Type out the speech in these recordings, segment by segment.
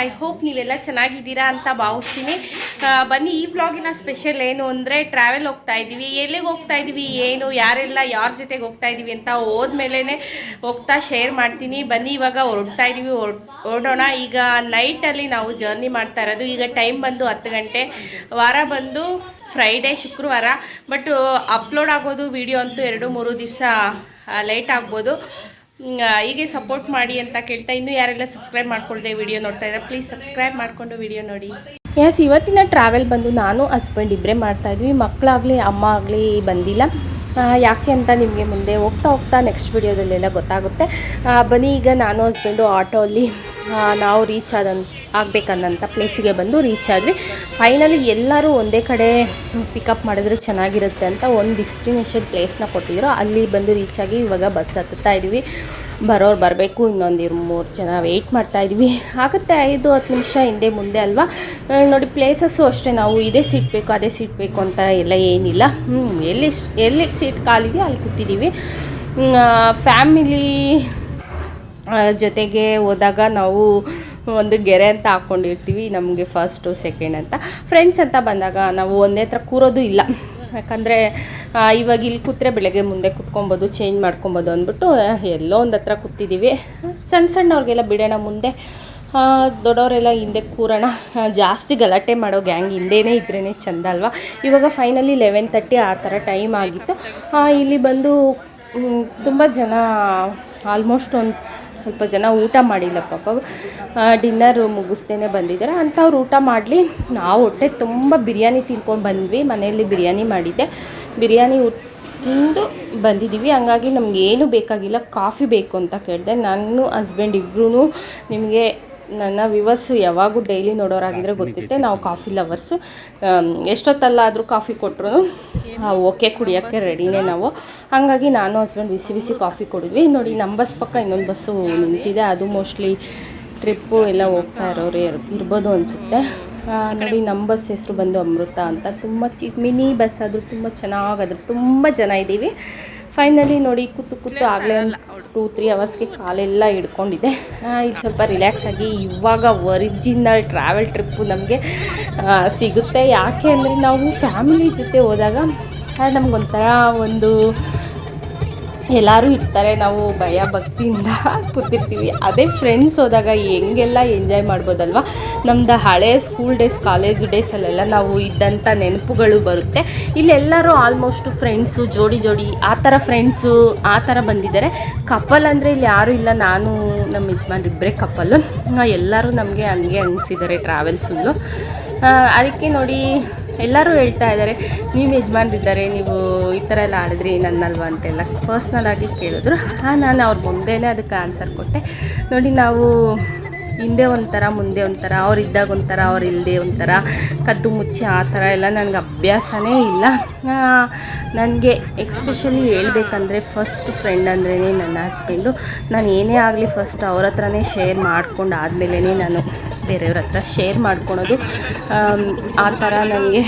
I hope ನೀವೆಲ್ಲ ಚೆನ್ನಾಗಿದ್ದೀರಾ ಅಂತ ಭಾವಿಸ್ತೀನಿ. ಬನ್ನಿ, ಈ ಬ್ಲಾಗಿನ ಸ್ಪೆಷಲ್ ಏನು ಅಂದರೆ ಟ್ರಾವೆಲ್ ಹೋಗ್ತಾ ಇದ್ದೀವಿ. ಎಲ್ಲಿಗೆ ಹೋಗ್ತಾ ಇದ್ದೀವಿ, ಏನು, ಯಾರೆಲ್ಲ ಯಾರ ಜೊತೆಗೆ ಹೋಗ್ತಾ ಇದ್ದೀವಿ ಅಂತ ಹೋದ್ಮೇಲೆ ಹೋಗ್ತಾ ಶೇರ್ ಮಾಡ್ತೀನಿ. ಬನ್ನಿ, ಇವಾಗ ಹೊರಡ್ತಾ ಇದ್ದೀವಿ. ಹೊರ್- ಹೊರಡೋಣ. ಈಗ ನೈಟಲ್ಲಿ ನಾವು ಜರ್ನಿ ಮಾಡ್ತಾ ಇರೋದು. ಈಗ ಟೈಮ್ ಬಂದು ಹತ್ತು ಗಂಟೆ. ವಾರ ಬಂದು ಫ್ರೈಡೇ ಶುಕ್ರವಾರ. ಬಟ್ ಅಪ್ಲೋಡ್ ಆಗೋದು ವಿಡಿಯೋ ಅಂತೂ ಎರಡು, ಮೂರು ದಿವಸ ಲೇಟ್ ಆಗ್ಬೋದು. ಹೀಗೆ ಸಪೋರ್ಟ್ ಮಾಡಿ ಅಂತ ಕೇಳ್ತಾ ಇನ್ನು ಯಾರೆಲ್ಲ ಸಬ್ಸ್ಕ್ರೈಬ್ ಮಾಡ್ಕೊಳ್ಳದೆ ವಿಡಿಯೋ ನೋಡ್ತಾ ಇದ್ದಾರೆ ಪ್ಲೀಸ್ ಸಬ್ಸ್ಕ್ರೈಬ್ ಮಾಡಿಕೊಂಡು ವಿಡಿಯೋ ನೋಡಿ. ಎಸ್ ಇವತ್ತಿನ ಟ್ರಾವೆಲ್ ಬಂದು ನಾನು ಹಸ್ಬೆಂಡ್ ಇಬ್ಬರೇ ಮಾಡ್ತಾ ಇದ್ವಿ. ಮಕ್ಕಳಾಗಲಿ ಅಮ್ಮ ಆಗಲಿ ಬಂದಿಲ್ಲ. ಯಾಕೆ ಅಂತ ನಿಮಗೆ ಮುಂದೆ ಹೋಗ್ತಾ ಹೋಗ್ತಾ ನೆಕ್ಸ್ಟ್ ವೀಡಿಯೋದಲ್ಲೆಲ್ಲ ಗೊತ್ತಾಗುತ್ತೆ. ಬನ್ನಿ ಈಗ ನಾನು ಹಸ್ಬೆಂಡು ಆಟೋಲ್ಲಿ ಆ, ನಾವು ರೀಚ್ ಆದ ಆಗಬೇಕನ್ನಂಥ ಪ್ಲೇಸಿಗೆ ಬಂದು ರೀಚ್ ಆದ್ವಿ. ಫೈನಲಿ ಎಲ್ಲರೂ ಒಂದೇ ಕಡೆ ಪಿಕಪ್ ಮಾಡಿದ್ರೆ ಚೆನ್ನಾಗಿರುತ್ತೆ ಅಂತ ಒಂದು ಡೆಸ್ಟಿನೇಷನ್ ಪ್ಲೇಸ್ನ ಕೊಟ್ಟಿದ್ರು. ಅಲ್ಲಿ ಬಂದು ರೀಚ್ ಆಗಿ ಇವಾಗ ಬಸ್ ಹತ್ತುತ್ತಾ ಇದ್ವಿ. ಬರೋರು ಬರಬೇಕು, ಇನ್ನೊಂದು ಮೂರು ಜನ ವೆಯ್ಟ್ ಮಾಡ್ತಾ ಇದ್ವಿ. ಆಗುತ್ತೆ ಐದು, ಹತ್ತು ನಿಮಿಷ ಹಿಂದೆ ಮುಂದೆ ಅಲ್ವಾ? ನೋಡಿ ಪ್ಲೇಸಸ್ಸು ಅಷ್ಟೇ, ನಾವು ಇದೇ ಸೀಟ್ ಬೇಕು, ಅದೇ ಸೀಟ್ ಬೇಕು ಅಂತ ಎಲ್ಲ ಏನಿಲ್ಲ. ಎಲ್ಲಿ ಎಲ್ಲಿ ಸೀಟ್ ಖಾಲಿದೆಯೋ ಅಲ್ಲಿ ಕೂತಿದ್ದೀವಿ ಫ್ಯಾಮಿಲಿ ಜೊತೆಗೆ ಹೋದಾಗ ನಾವು ಒಂದು ಗೆರೆ ಅಂತ ಹಾಕ್ಕೊಂಡಿರ್ತೀವಿ ನಮಗೆ ಫಸ್ಟು ಸೆಕೆಂಡ್ ಅಂತ. ಫ್ರೆಂಡ್ಸ್ ಅಂತ ಬಂದಾಗ ನಾವು ಒಂದೇ ಹತ್ರ ಕೂರೋದು ಇಲ್ಲ. ಯಾಕಂದರೆ ಇವಾಗ ಇಲ್ಲಿ ಕೂತ್ರೆ ಬೆಳಗ್ಗೆ ಮುಂದೆ ಕೂತ್ಕೊಬೋದು ಚೇಂಜ್ ಮಾಡ್ಕೊಬೋದು ಅಂದ್ಬಿಟ್ಟು ಎಲ್ಲೋ ಒಂದು ಹತ್ರ ಕೂತಿದ್ದೀವಿ ಸಣ್ಣ ಸಣ್ಣವ್ರಿಗೆಲ್ಲ ಬಿಡೋಣ ಮುಂದೆ. ದೊಡ್ಡವರೆಲ್ಲ ಹಿಂದೆ ಕೂರೋಣ. ಜಾಸ್ತಿ ಗಲಾಟೆ ಮಾಡೋ ಗ್ಯಾಂಗ್ ಹಿಂದೆನೇ ಇದ್ರೇ ಚಂದ ಅಲ್ವಾ? ಇವಾಗ ಫೈನಲಿ ಲೆವೆನ್ ತರ್ಟಿ ಆ ಥರ ಟೈಮ್ ಆಗಿತ್ತು. ಇಲ್ಲಿ ಬಂದು ತುಂಬ ಜನ ಆಲ್ಮೋಸ್ಟ್ ಒಂದು ಸ್ವಲ್ಪ ಜನ ಊಟ ಮಾಡಿಲ್ಲ ಪಾಪ. ಡಿನ್ನರ್ ಮುಗಿಸ್ದೇನೆ ಬಂದಿದ್ದಾರೆ. ಅಂಥವ್ರು ಊಟ ಮಾಡಲಿ. ನಾವು ಹೊಟ್ಟೆ ತುಂಬ ಬಿರಿಯಾನಿ ತಿನ್ಕೊಂಡು ಬಂದ್ವಿ. ಮನೆಯಲ್ಲಿ ಬಿರಿಯಾನಿ ಮಾಡಿದ್ದೆ. ಬಿರಿಯಾನಿ ತಿಂದು ಬಂದಿದ್ದೀವಿ. ಹಂಗಾಗಿ ನಮಗೇನು ಬೇಕಾಗಿಲ್ಲ, ಕಾಫಿ ಬೇಕು ಅಂತ ಕೇಳಿದೆ. ನಾನು ಹಸ್ಬೆಂಡ್ ಇಬ್ಬರೂ ನಿಮಗೆ ನನ್ನ ವಿವರ್ಸು ಯಾವಾಗೂ ಡೈಲಿ ನೋಡೋರಾಗಿದ್ರೆ ಗೊತ್ತಿತ್ತೆ ನಾವು ಕಾಫಿ ಲವರ್ಸು ಎಷ್ಟೊತ್ತಲ್ಲಾದರೂ ಕಾಫಿ ಕೊಟ್ಟರು ಓಕೆ ಕುಡಿಯೋಕ್ಕೆ ರೆಡಿನೇ ನಾವು. ಹಾಗಾಗಿ ನಾನು ಹಸ್ಬೆಂಡ್ ಬಿಸಿ ಬಿಸಿ ಕಾಫಿ ಕೊಡಿದ್ವಿ. ನೋಡಿ ನಮ್ಮ ಬಸ್ ಪಕ್ಕ ಇನ್ನೊಂದು ಬಸ್ಸು ನಿಂತಿದೆ. ಅದು ಮೋಸ್ಟ್ಲಿ ಟ್ರಿಪ್ಪು ಎಲ್ಲ ಹೋಗ್ತಾ ಇರೋರು ಇರ್- ಇರ್ಬೋದು ಅನಿಸುತ್ತೆ. ನೋಡಿ ನಮ್ಮ ಬಸ್ ಹೆಸರು ಬಂದು ಅಮೃತ ಅಂತ. ತುಂಬ ಚಿ ಮಿನಿ ಬಸ್ ಆದರೂ ತುಂಬ ಚೆನ್ನಾಗಾದ್ರು ತುಂಬ ಜನ ಇದ್ದೀವಿ. ಫೈನಲಿ ನೋಡಿ ಕೂತು ಕೂತು ಆಗಲೇ ಟೂ, ತ್ರೀ ಅವರ್ಸ್ಗೆ ಕಾಲೆಲ್ಲ ಹಿಡ್ಕೊಂಡಿದ್ದೆ ಇದು ಸ್ವಲ್ಪ ರಿಲ್ಯಾಕ್ಸ್ ಆಗಿ ಇವಾಗ ಒರಿಜಿನಲ್ ಟ್ರಾವೆಲ್ ಟ್ರಿಪ್ಪು ನಮಗೆ ಸಿಗುತ್ತೆ. ಯಾಕೆ ಅಂದರೆ ನಾವು ಫ್ಯಾಮಿಲಿ ಜೊತೆ ಹೋದಾಗ ನಮಗೊಂಥರ ಒಂದು ಎಲ್ಲರೂ ಇರ್ತಾರೆ, ನಾವು ಭಯ ಭಕ್ತಿಯಿಂದ ಕೂತಿರ್ತೀವಿ. ಅದೇ ಫ್ರೆಂಡ್ಸ್ ಹೋದಾಗ ಹೆಂಗೆಲ್ಲ ಎಂಜಾಯ್ ಮಾಡ್ಬೋದಲ್ವ? ನಮ್ದು ಹಳೆ ಸ್ಕೂಲ್ ಡೇಸ್ ಕಾಲೇಜ್ ಡೇಸಲ್ಲೆಲ್ಲ ನಾವು ಇದ್ದಂಥ ನೆನಪುಗಳು ಬರುತ್ತೆ. ಇಲ್ಲೆಲ್ಲರೂ ಆಲ್ಮೋಸ್ಟು ಫ್ರೆಂಡ್ಸು ಜೋಡಿ ಜೋಡಿ, ಆ ಥರ ಫ್ರೆಂಡ್ಸು ಆ ಥರ ಬಂದಿದ್ದಾರೆ. ಕಪಲ್ ಅಂದರೆ ಇಲ್ಲಿ ಯಾರೂ ಇಲ್ಲ, ನಾನು, ನಮ್ಮ ಯಜಮಾನ್ರಿಬ್ಬರೇ ಕಪಲ್ಲು ಎಲ್ಲರೂ ನಮಗೆ ಹಂಗೆ ಅನಿಸಿದ್ದಾರೆ ಟ್ರಾವೆಲ್ ಫುಲ್ಲು ಅದಕ್ಕೆ ನೋಡಿ ಎಲ್ಲರೂ ಹೇಳ್ತಾ ಇದ್ದಾರೆ, ನೀವು ಯಜಮಾನ್ರಿದ್ದಾರೆ, ನೀವು ಈ ಥರ ಎಲ್ಲ ಆಡಿದ್ರಿ, ನನ್ನಲ್ವ? ಅಂತೆಲ್ಲ ಪರ್ಸ್ನಲ್ ಆಗಿ ಕೇಳಿದ್ರು. ಹಾಂ ನಾನು ಅವ್ರ ಮುಂದೆನೇ ಅದಕ್ಕೆ ಆನ್ಸರ್ ಕೊಟ್ಟೆ. ನೋಡಿ, ನಾವು ಹಿಂದೆ ಒಂಥರ, ಮುಂದೆ ಒಂಥರ ಅವ್ರು ಇದ್ದಾಗ ಒಂಥರ, ಅವ್ರು ಇಲ್ಲದೆ ಒಂಥರ, ಕದ್ದು ಮುಚ್ಚಿ ಆ ಥರ ಎಲ್ಲ ನನಗೆ ಅಭ್ಯಾಸನೇ ಇಲ್ಲ. ನನಗೆ ಎಕ್ಸ್ಪೆಷಲಿ ಹೇಳ್ಬೇಕಂದ್ರೆ ಫಸ್ಟ್ ಫ್ರೆಂಡ್ ಅಂದ್ರೇ ನನ್ನ ಹಸ್ಬೆಂಡು ನಾನು ಏನೇ ಆಗಲಿ ಫಸ್ಟ್ ಅವ್ರ ಹತ್ರನೇ ಶೇರ್ ಮಾಡ್ಕೊಂಡು ಆದಮೇಲೆ ನಾನು ಬೇರೆಯವ್ರ ಹತ್ರ ಶೇರ್ ಮಾಡ್ಕೊಳೋದು. ಆ ಥರ ನನಗೆ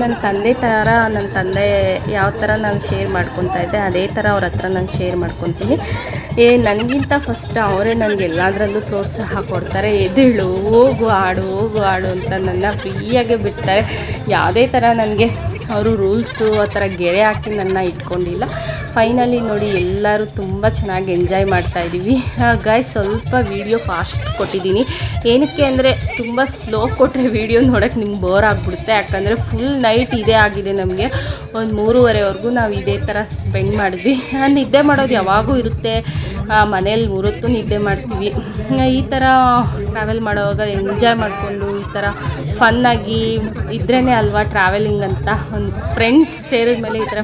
ನನ್ನ ತಂದೆ ಥರ, ನನ್ನ ತಂದೆ ಯಾವ ಥರ ನಾನು ಶೇರ್ ಮಾಡ್ಕೊತಾ ಇದ್ದೆ, ಅದೇ ಥರ ಅವ್ರ ಹತ್ರ ನಾನು ಶೇರ್ ಮಾಡ್ಕೊತೀನಿ ಏ, ನನಗಿಂತ ಫಸ್ಟ್ ಅವರೇ ನನಗೆ ಎಲ್ಲದರಲ್ಲೂ ಪ್ರೋತ್ಸಾಹ ಕೊಡ್ತಾರೆ. ಎದ್ದೇಳು, ಹೋಗು, ಆಡು ಹೋಗು, ಆಡು ಅಂತ ನನ್ನ ಫ್ರೀಯಾಗೆ ಬಿಡ್ತಾರೆ. ಯಾವುದೇ ಥರ ನನಗೆ ಅವರು ರೂಲ್ಸು ಆ ಥರ ಗೆರೆ ಹಾಕಿ ನನ್ನ ಇಟ್ಕೊಂಡಿಲ್ಲ. ಫೈನಲಿ ನೋಡಿ ಎಲ್ಲರೂ ತುಂಬ ಚೆನ್ನಾಗಿ ಎಂಜಾಯ್ ಮಾಡ್ತಾ ಇದ್ದೀವಿ ಗಾಯ್ ಸ್ವಲ್ಪ ವೀಡಿಯೋ ಫಾಸ್ಟ್ ಕೊಟ್ಟಿದ್ದೀನಿ. ಏನಕ್ಕೆ ಅಂದರೆ ತುಂಬ ಸ್ಲೋ ಕೊಟ್ಟರೆ ವೀಡಿಯೋ ನೋಡೋಕ್ಕೆ ನಿಮ್ಗೆ ಬೋರ್ ಆಗಿಬಿಡುತ್ತೆ. ಯಾಕಂದರೆ ಫುಲ್ ನೈಟ್ ಇದೇ ಆಗಿದೆ ನಮಗೆ. ಒಂದು ಮೂರುವರೆವರೆಗೂ ನಾವು ಇದೇ ಥರ ಸ್ಪೆಂಡ್ ಮಾಡಿದ್ವಿ. ನಾನು ನಿದ್ದೆ ಮಾಡೋದು ಯಾವಾಗೂ ಇರುತ್ತೆ. ಮನೇಲಿ ಮೂರೊತ್ತು ನಿದ್ದೆ ಮಾಡ್ತೀವಿ. ಈ ಥರ ಟ್ರಾವೆಲ್ ಮಾಡುವಾಗ ಎಂಜಾಯ್ ಮಾಡಿಕೊಂಡು ಈ ಥರ ಫನ್ನಾಗಿ ಇದ್ರೇ ಅಲ್ವಾ ಟ್ರಾವೆಲಿಂಗ್ ಅಂತ. ಒಂದು ಫ್ರೆಂಡ್ಸ್ ಸೇರಿದ ಮೇಲೆ ಈ ಥರ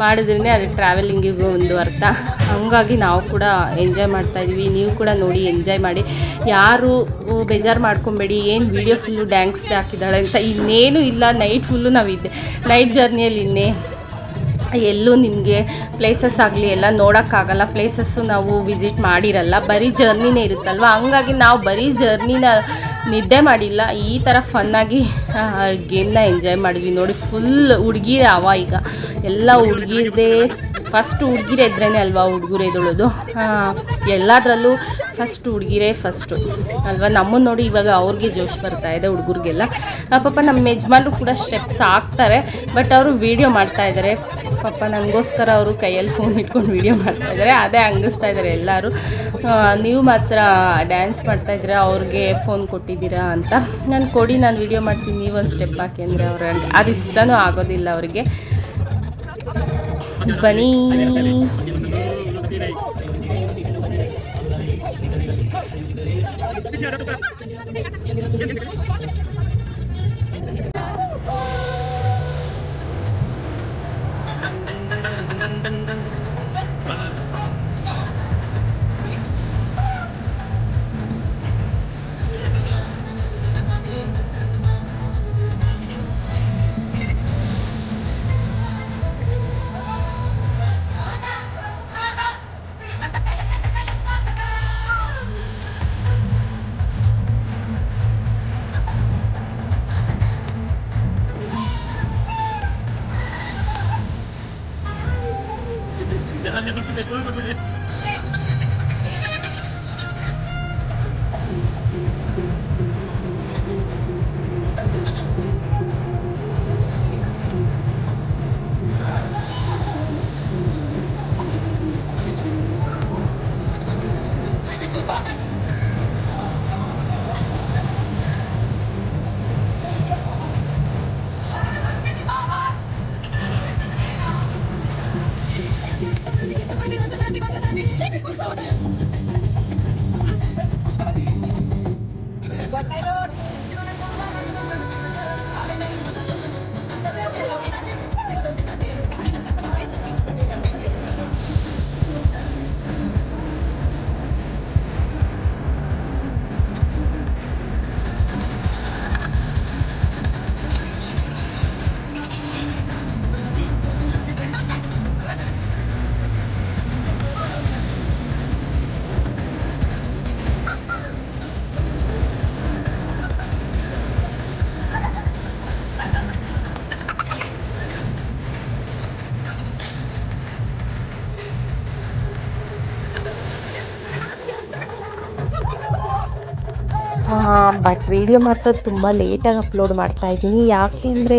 ಮಾಡಿದ್ರೇ ಅದು ಟ್ರಾವೆಲಿಂಗಿಗೂ ಒಂದು ಅರ್ಥ. ಹಂಗಾಗಿ ನಾವು ಕೂಡ ಎಂಜಾಯ್ ಮಾಡ್ತಾ ಇದೀವಿ. ನೀವು ಕೂಡ ನೋಡಿ ಎಂಜಾಯ್ ಮಾಡಿ. ಯಾರು ಬೇಜಾರು ಮಾಡ್ಕೊಬೇಡಿ. ಏನು ವೀಡಿಯೋ ಫುಲ್ಲು ಡ್ಯಾನ್ಸ್ ಹಾಕಿದ್ದಾಳೆ ಅಂತ ಇನ್ನೇನು ಇಲ್ಲ. ನೈಟ್ ಫುಲ್ಲು ನಾವಿದ್ದೆ. ನೈಟ್ ಜರ್ನಿಯಲ್ಲಿ ಇನ್ನೇ ಎಲ್ಲೂ ನಿಮಗೆ ಪ್ಲೇಸಸ್ ಆಗಲಿ ಎಲ್ಲ ನೋಡೋಕ್ಕಾಗಲ್ಲ. ಪ್ಲೇಸಸ್ಸು ನಾವು ವಿಸಿಟ್ ಮಾಡಿರಲ್ಲ. ಬರೀ ಜರ್ನಿನೇ ಇರುತ್ತಲ್ವ? ಹಂಗಾಗಿ ನಾವು ಬರೀ ಜರ್ನಿನ ನಿದ್ದೆ ಮಾಡಿಲ್ಲ. ಈ ಥರ ಫನ್ನಾಗಿ ಗೇಮ್ನ ಎಂಜಾಯ್ ಮಾಡಿದ್ವಿ. ನೋಡಿ ಫುಲ್ ಹುಡುಗಿ ಅವ ಈಗ. ಎಲ್ಲ ಹುಡುಗಿರದೇ ಫಸ್ಟ್ ಹುಡುಗಿರೇ ಇದ್ರೇ ಅಲ್ವಾ ಹುಡುಗರು ಎದುಳೋದು ಎಲ್ಲದರಲ್ಲೂ ಫಸ್ಟ್ ಹುಡುಗಿರೇ ಫಸ್ಟು, ಅಲ್ವಾ? ನಮ್ಮನ್ನು ನೋಡಿ ಇವಾಗ ಅವ್ರಿಗೆ ಜೋಶ್ ಬರ್ತಾ ಇದೆ ಹುಡುಗರಿಗೆಲ್ಲ. ಪಾಪ ನಮ್ಮ ಯಜಮಾನ್ರು ಕೂಡ ಸ್ಟೆಪ್ಸ್ ಹಾಕ್ತಾರೆ, ಬಟ್ ಅವರು ವೀಡಿಯೋ ಮಾಡ್ತಾ ಇದ್ದಾರೆ ಪಾಪ ನನಗೋಸ್ಕರ ಅವರು ಕೈಯಲ್ಲಿ ಫೋನ್ ಇಟ್ಕೊಂಡು ವೀಡಿಯೋ ಮಾಡ್ತಾ ಇದ್ದಾರೆ ಅದೇ ಹಂಗಿಸ್ತಾ ಇದ್ದಾರೆ ಎಲ್ಲರೂ. ನೀವು ಮಾತ್ರ ಡ್ಯಾನ್ಸ್ ಮಾಡ್ತಾ ಇದ್ದೀರಾ ಅವ್ರಿಗೆ ಫೋನ್ ಕೊಟ್ಟಿದ್ದೀರಾ ಅಂತ. ನಾನು ಕೊಡಿ, ನಾನು ವೀಡಿಯೋ ಮಾಡ್ತೀನಿ. ನೀವೊಂದು ಸ್ಟೆಪ್ ಹಾಕಿ ಅಂದರೆ ಅವ್ರಿಗೆ ಅದು ಇಷ್ಟನೂ ಆಗೋದಿಲ್ಲ ಅವರಿಗೆ. Bani. Bye. ಬನ್ನಿ ಬಟ್ ವಿಡಿಯೋ ಮಾತ್ರ ತುಂಬ ಲೇಟಾಗಿ ಅಪ್ಲೋಡ್ ಮಾಡ್ತಾ ಇದ್ದೀನಿ. ಯಾಕೆ ಅಂದರೆ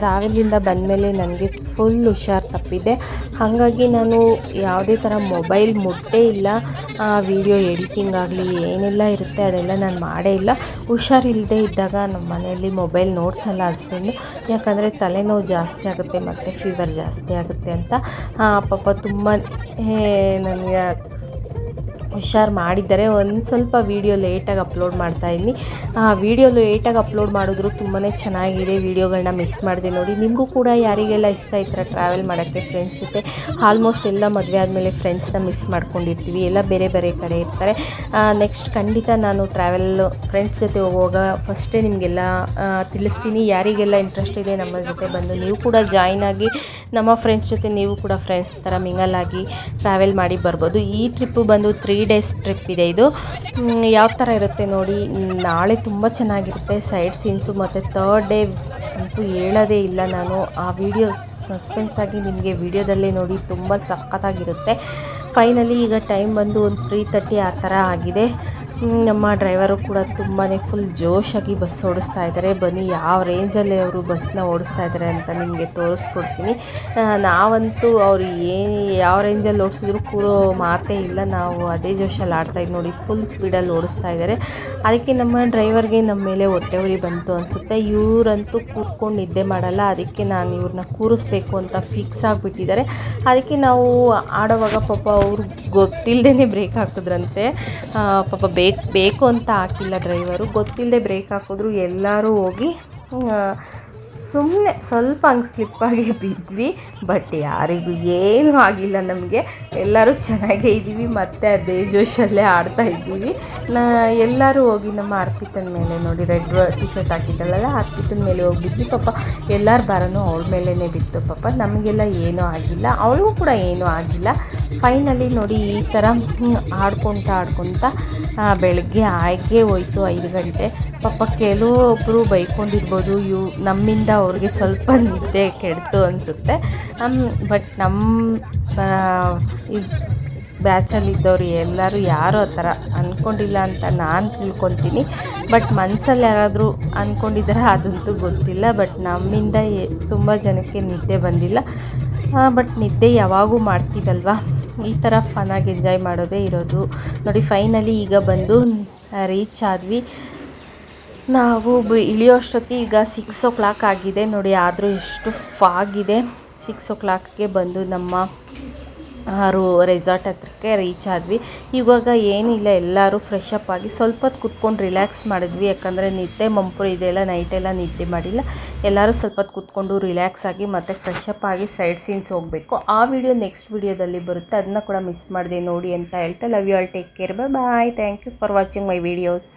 ಟ್ರಾವೆಲಿಂದ ಬಂದಮೇಲೆ ನನಗೆ ಫುಲ್ ಹುಷಾರು ತಪ್ಪಿದೆ. ಹಾಗಾಗಿ ನಾನು ಯಾವುದೇ ಥರ ಮೊಬೈಲ್ ಮುಟ್ಟೇ ಇಲ್ಲ. ವಿಡಿಯೋ ಎಡಿಟಿಂಗ್ ಆಗಲಿ ಏನೆಲ್ಲ ಇರುತ್ತೆ ಅದೆಲ್ಲ ನಾನು ಮಾಡೇ ಇಲ್ಲ. ಹುಷಾರಿಲ್ಲದೆ ಇದ್ದಾಗ ನಮ್ಮ ಮನೆಯಲ್ಲಿ ಮೊಬೈಲ್ ನೋಡ್ಸಲ್ಲ ಹಸ್ಬೆಂಡು ಯಾಕಂದರೆ ತಲೆನೋವು ಜಾಸ್ತಿ ಆಗುತ್ತೆ ಮತ್ತು ಫೀವರ್ ಜಾಸ್ತಿ ಆಗುತ್ತೆ ಅಂತ. ಪಾಪ ತುಂಬ ನನಗೆ ಹುಷಾರು ಮಾಡಿದ್ದಾರೆ. ಒಂದು ಸ್ವಲ್ಪ ವೀಡಿಯೋ ಲೇಟಾಗಿ ಅಪ್ಲೋಡ್ ಮಾಡ್ತಾ ಇದ್ದೀನಿ. ಆ ವೀಡಿಯೋ ಲೇಟಾಗಿ ಅಪ್ಲೋಡ್ ಮಾಡಿದ್ರು ತುಂಬಾ ಚೆನ್ನಾಗಿದೆ. ವೀಡಿಯೋಗಳನ್ನ ಮಿಸ್ ಮಾಡಿದೆ ನೋಡಿ. ನಿಮಗೂ ಕೂಡ ಯಾರಿಗೆಲ್ಲ ಇಷ್ಟ ಈ ಥರ ಟ್ರಾವೆಲ್ ಮಾಡೋಕ್ಕೆ ಫ್ರೆಂಡ್ಸ್ ಜೊತೆ? ಆಲ್ಮೋಸ್ಟ್ ಎಲ್ಲ ಮದುವೆ ಆದಮೇಲೆ ಫ್ರೆಂಡ್ಸ್ನ ಮಿಸ್ ಮಾಡ್ಕೊಂಡಿರ್ತೀವಿ. ಎಲ್ಲ ಬೇರೆ ಬೇರೆ ಕಡೆ ಇರ್ತಾರೆ. ನೆಕ್ಸ್ಟ್ ಖಂಡಿತ ನಾನು ಟ್ರಾವೆಲ್ ಫ್ರೆಂಡ್ಸ್ ಜೊತೆ ಹೋಗುವಾಗ ಫಸ್ಟೇ ನಿಮಗೆಲ್ಲ ತಿಳಿಸ್ತೀನಿ. ಯಾರಿಗೆಲ್ಲ ಇಂಟ್ರೆಸ್ಟ್ ಇದೆ ನಮ್ಮ ಜೊತೆ ಬಂದು, ನೀವು ಕೂಡ ಜಾಯ್ನ್ ಆಗಿ ನಮ್ಮ ಫ್ರೆಂಡ್ಸ್ ಜೊತೆ ನೀವು ಕೂಡ ಫ್ರೆಂಡ್ಸ್ ಥರ ಮಿಂಗಲ್ ಆಗಿ ಟ್ರಾವೆಲ್ ಮಾಡಿ ಬರ್ಬೋದು. ಈ ಟ್ರಿಪ್ಪು ಬಂದು ತ್ರೀ ಡೇಸ್ ಟ್ರಿಪ್ ಇದೆ ಇದು. ಯಾವ ಥರ ಇರುತ್ತೆ ನೋಡಿ, ನಾಳೆ ತುಂಬ ಚೆನ್ನಾಗಿರುತ್ತೆ ಸೈಡ್ ಸೀನ್ಸು ಮತ್ತು ತರ್ಡ್ ಡೇ ಅಂತೂ ಹೇಳೋದೇ ಇಲ್ಲ ನಾನು. ಆ ವಿಡಿಯೋ ಸಸ್ಪೆನ್ಸ್ ಆಗಿ ನಿಮಗೆ ವಿಡಿಯೋದಲ್ಲೇ ನೋಡಿ ತುಂಬ ಸಖತ್ತಾಗಿರುತ್ತೆ. ಫೈನಲಿ ಈಗ ಟೈಮ್ ಬಂದು ಒಂದು ತ್ರೀ ತರ್ಟಿ ಆ ಥರ ಆಗಿದೆ. ನಮ್ಮ ಡ್ರೈವರು ಕೂಡ ತುಂಬಾ ಫುಲ್ ಜೋಶಾಗಿ ಬಸ್ ಓಡಿಸ್ತಾ ಇದ್ದಾರೆ. ಬನ್ನಿ, ಯಾವ ರೇಂಜಲ್ಲಿ ಅವರು ಬಸ್ನ ಓಡಿಸ್ತಾ ಇದ್ದಾರೆ ಅಂತ ನಿಮಗೆ ತೋರಿಸ್ಕೊಡ್ತೀನಿ. ನಾವಂತೂ ಅವ್ರು ಏನು ಯಾವ ರೇಂಜಲ್ಲಿ ಓಡಿಸಿದ್ರು ಕೂರೋ ಮಾತೇ ಇಲ್ಲ. ನಾವು ಅದೇ ಜೋಶಲ್ಲಿ ಆಡ್ತಾ ಇದ್ದು ನೋಡಿ ಫುಲ್ ಸ್ಪೀಡಲ್ಲಿ ಓಡಿಸ್ತಾ ಇದ್ದಾರೆ. ಅದಕ್ಕೆ ನಮ್ಮ ಡ್ರೈವರ್ಗೆ ನಮ್ಮ ಮೇಲೆ ಹೊಟ್ಟೆ ಉರಿ ಬಂತು ಅನಿಸುತ್ತೆ. ಇವರಂತೂ ಕೂತ್ಕೊಂಡು ನಿದ್ದೆ ಮಾಡಲ್ಲ. ಅದಕ್ಕೆ ನಾನು ಇವ್ರನ್ನ ಕೂರಿಸ್ಬೇಕು ಅಂತ ಫಿಕ್ಸ್ ಆಗಿಬಿಟ್ಟಿದ್ದಾರೆ. ಅದಕ್ಕೆ ನಾವು ಆಡೋವಾಗ ಪಾಪ ಅವ್ರಿಗೆ ಗೊತ್ತಿಲ್ಲದೇ ಬ್ರೇಕ್ ಹಾಕಿದ್ರಂತೆ. ಪಾಪ ಪಾಪ ಬೇಕು ಬೇಕು ಅಂತ ಹಾಕಿಲ್ಲ ಡ್ರೈವರು. ಗೊತ್ತಿಲ್ಲದೆ ಬ್ರೇಕ್ ಹಾಕಿದ್ರು ಎಲ್ಲರೂ ಹೋಗಿ ಸುಮ್ಮನೆ ಸ್ವಲ್ಪ ಹಂಗೆ ಸ್ಲಿಪ್ಪಾಗಿ ಬಿದ್ವಿ ಬಟ್ ಯಾರಿಗೂ ಏನೂ ಆಗಿಲ್ಲ ನಮಗೆ. ಎಲ್ಲರೂ ಚೆನ್ನಾಗೇ ಇದ್ದೀವಿ, ಮತ್ತೆ ಅದೇ ಜೋಶಲ್ಲೇ ಆಡ್ತಾ ಇದ್ದೀವಿ. ನಾ, ಎಲ್ಲರೂ ಹೋಗಿ ನಮ್ಮ ಅರ್ಪಿತನ ಮೇಲೆ ನೋಡಿ, ರೆಡ್ ಟಿ ಶರ್ಟ್ ಹಾಕಿದ್ದಾಳಲ್ಲ, ಅರ್ಪಿತನ ಮೇಲೆ ಹೋಗಿ ಬಿದ್ವಿ ಪಾಪ, ಎಲ್ಲರ ಭಾರನೂ ಅವಳ ಮೇಲೇ ಬಿತ್ತು. ಪಾಪ, ನಮಗೆಲ್ಲ ಏನೂ ಆಗಿಲ್ಲ, ಅವಳಿಗೂ ಕೂಡ ಏನೂ ಆಗಿಲ್ಲ. ಫೈನಲಿ ನೋಡಿ, ಈ ಥರ ಆಡ್ಕೊತ ಆಡ್ಕೊತ ಬೆಳಗ್ಗೆ ಆಯ್ಕೆ ಹೋಯ್ತು ಐದು ಗಂಟೆ. ಪಾಪ ಕೆಲವೊಬ್ಬರು ಬೈಕೊಂಡಿರ್ಬೋದು ಇವು ನಮ್ಮಿಂದ ಅವ್ರಿಗೆ ಸ್ವಲ್ಪ ನಿದ್ದೆ ಕೆಡ್ತು ಅನಿಸುತ್ತೆ. ಬಟ್ ನಮ್ಮ ಈ ಬ್ಯಾಚಲ್ಲಿದ್ದವ್ರು ಎಲ್ಲರೂ ಯಾರೂ ಆ ಥರ ಅಂದ್ಕೊಂಡಿಲ್ಲ ಅಂತ ನಾನು ತಿಳ್ಕೊತೀನಿ. ಬಟ್ ಮನಸ್ಸಲ್ಲಿ ಯಾರಾದರೂ ಅಂದ್ಕೊಂಡಿದ್ದಾರೆ ಅದಂತೂ ಗೊತ್ತಿಲ್ಲ. ಬಟ್ ನಮ್ಮಿಂದ ತುಂಬ ಜನಕ್ಕೆ ನಿದ್ದೆ ಬಂದಿಲ್ಲ. ಬಟ್ ನಿದ್ದೆ ಯಾವಾಗೂ ಮಾಡ್ತೀವಲ್ವ? ಈ ಥರ ಫನ್ನಾಗಿ ಎಂಜಾಯ್ ಮಾಡೋದೇ ಇರೋದು. ನೋಡಿ, ಫೈನಲಿ ಈಗ ಬಂದು ರೀಚ್ ಆದ್ವಿ. ನಾವು ಬ, ಇಳಿಯೋಷ್ಟೊತ್ತಿಗೆ ಈಗ ಸಿಕ್ಸ್ ಓ ಕ್ಲಾಕ್ ಆಗಿದೆ. ನೋಡಿ, ಆದರೂ ಎಷ್ಟು ಫಾಗಿದೆ ಸಿಕ್ಸ್ ಓ ಕ್ಲಾಕ್ಗೆ ಬಂದು ನಮ್ಮ, ಆರು ರೆಸಾರ್ಟ್ ಹತ್ರಕ್ಕೆ ರೀಚ್ ಆದ್ವಿ. ಇವಾಗ ಏನಿಲ್ಲ, ಎಲ್ಲರೂ ಫ್ರೆಶ್ ಅಪ್ ಆಗಿ ಸ್ವಲ್ಪ ಹೊತ್ತು ಕುತ್ಕೊಂಡು ರಿಲ್ಯಾಕ್ಸ್ ಮಾಡಿದ್ವಿ. ಯಾಕಂದರೆ ನಿದ್ದೆ ಮಂಪರು ಇದೆಲ್ಲ ನೈಟೆಲ್ಲ ನಿದ್ದೆ ಮಾಡಿಲ್ಲ. ಎಲ್ಲರೂ ಸ್ವಲ್ಪ ಹೊತ್ತು ಕುತ್ಕೊಂಡು ರಿಲ್ಯಾಕ್ಸ್ ಆಗಿ ಮತ್ತು ಫ್ರೆಶ್ ಅಪ್ ಆಗಿ ಸೈಡ್ ಸೀನ್ಸ್ ಹೋಗಬೇಕು. ಆ ವಿಡಿಯೋ ನೆಕ್ಸ್ಟ್ ವಿಡಿಯೋದಲ್ಲಿ ಬರುತ್ತೆ. ಅದನ್ನ ಕೂಡ ಮಿಸ್ ಮಾಡಿದೆ ನೋಡಿ ಅಂತ ಹೇಳ್ತಾ love you all take care bye bye thank you for watching my videos